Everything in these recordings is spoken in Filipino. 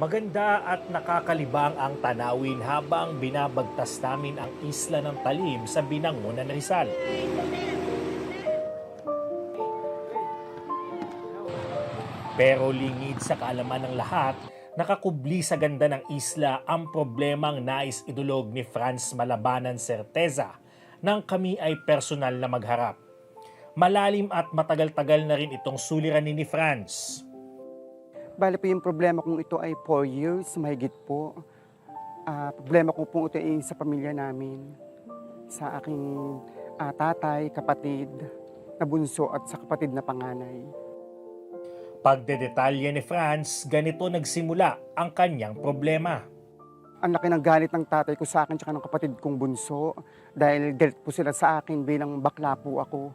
Maganda at nakakalibang ang tanawin habang binabagtas namin ang isla ng Talim sa Binangonan, Rizal. Pero lingid sa kaalaman ng lahat, nakakubli sa ganda ng isla ang problemang nais idulog ni Franz Malabanan Certeza nang kami ay personal na magharap. Malalim at matagal-tagal na rin itong suliranin ni Franz. Bali po yung problema kung ito ay 4 years, mahigit po. Ah, problema ko po ito ay sa pamilya namin. Sa aking ah, tatay, kapatid, na bunso at sa kapatid na panganay. Pagdedetalye ni Franz, ganito nagsimula ang kanyang problema. Ang laki ng galit ng tatay ko sa akin tsaka ng kapatid kong bunso dahil galit po sila sa akin bilang bakla po ako.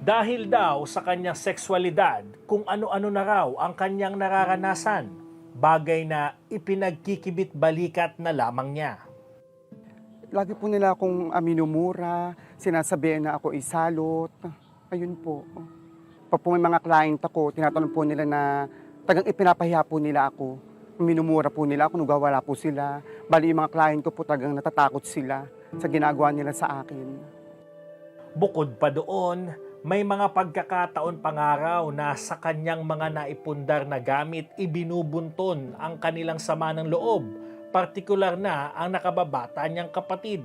Dahil daw sa kanyang sexualidad, kung ano-ano na raw ang kanyang nararanasan, bagay na ipinagkikibit balikat na lamang niya. Lagi po nila akong ah, minumura, sinasabihan na ako isalot. Ayun po. Pag po may mga client ako, tinatanong po nila na tagang ipinapahiya po nila ako. Minumura po nila ako, nagwawala po sila. Bali yung mga client ko po tagang natatakot sila sa ginagawa nila sa akin. Bukod pa doon, may mga pagkakataon pangaraw na sa kanyang mga naipundar na gamit ibinubunton ang kanilang sama ng loob, partikular na ang nakababata niyang kapatid.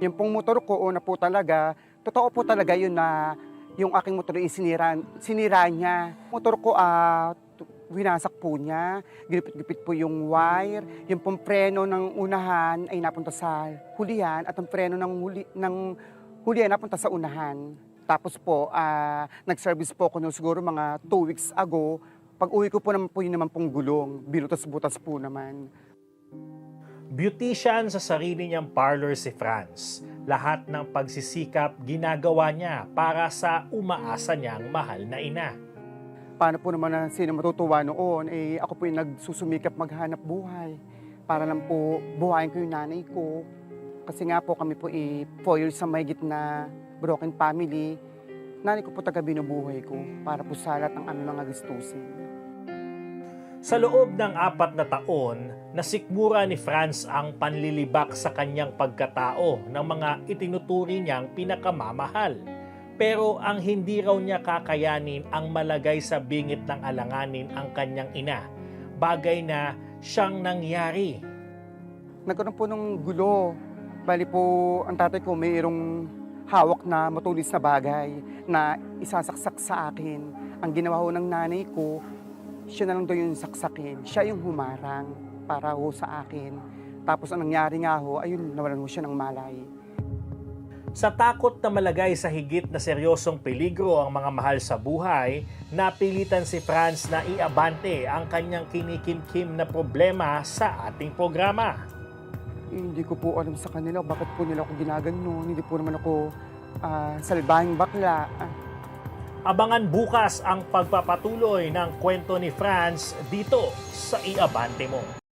Yung pong motor ko, una po talaga, totoo po talaga yun na yung aking motor ay sinira, sinira niya. Motor ko, ah, tu- winasak po niya, gipit-gipit po yung wire, yung pong preno ng unahan ay napunta sa hulihan at ang preno ng, huli, ng hulihan napunta sa unahan. Tapos po, ah, nag-service po ako no, siguro mga two weeks ago. Pag uwi ko po naman po yun naman pong gulong, binutas-butas po naman. Beautician sa sarili niyang parlor si Franz. Lahat ng pagsisikap ginagawa niya para sa umaasa niyang mahal na ina. paano po naman na sino matutuwa noon, eh ako po yung nagsusumikap maghanap buhay para lang po buhayin ko yung nanay ko. Kasi nga po kami po eh, four years sa mahigit na broken family. Nanay ko po taga binubuhay ko para po sa lahat ng aming mga gustusin. Sa loob ng apat na taon, nasikmura ni Franz ang panlilibak sa kanyang pagkatao ng mga itinuturi niyang pinakamamahal. Pero ang hindi raw niya kakayanin ang malagay sa bingit ng alanganin ang kanyang ina. Bagay na siyang nangyari. Nagkaroon po ng gulo. Bali po, ang tatay ko mayroong hawak na matulis na bagay na isasaksak sa akin. Ang ginawa ho ng nanay ko, siya na lang daw yung saksakin. Siya yung humarang para ho sa akin. Tapos ang nangyari nga ho, ayun, nawalan ho siya ng malay. Sa takot na malagay sa higit na seryosong peligro ang mga mahal sa buhay, napilitan si Franz na iabante ang kanyang kinikimkim na problema sa ating programa. Eh, hindi ko po alam sa kanila bakit po nila ako ginaganon. Hindi po naman ako ah, salbahing bakla. Abangan bukas ang pagpapatuloy ng kwento ni Franz dito sa Iabante Mo.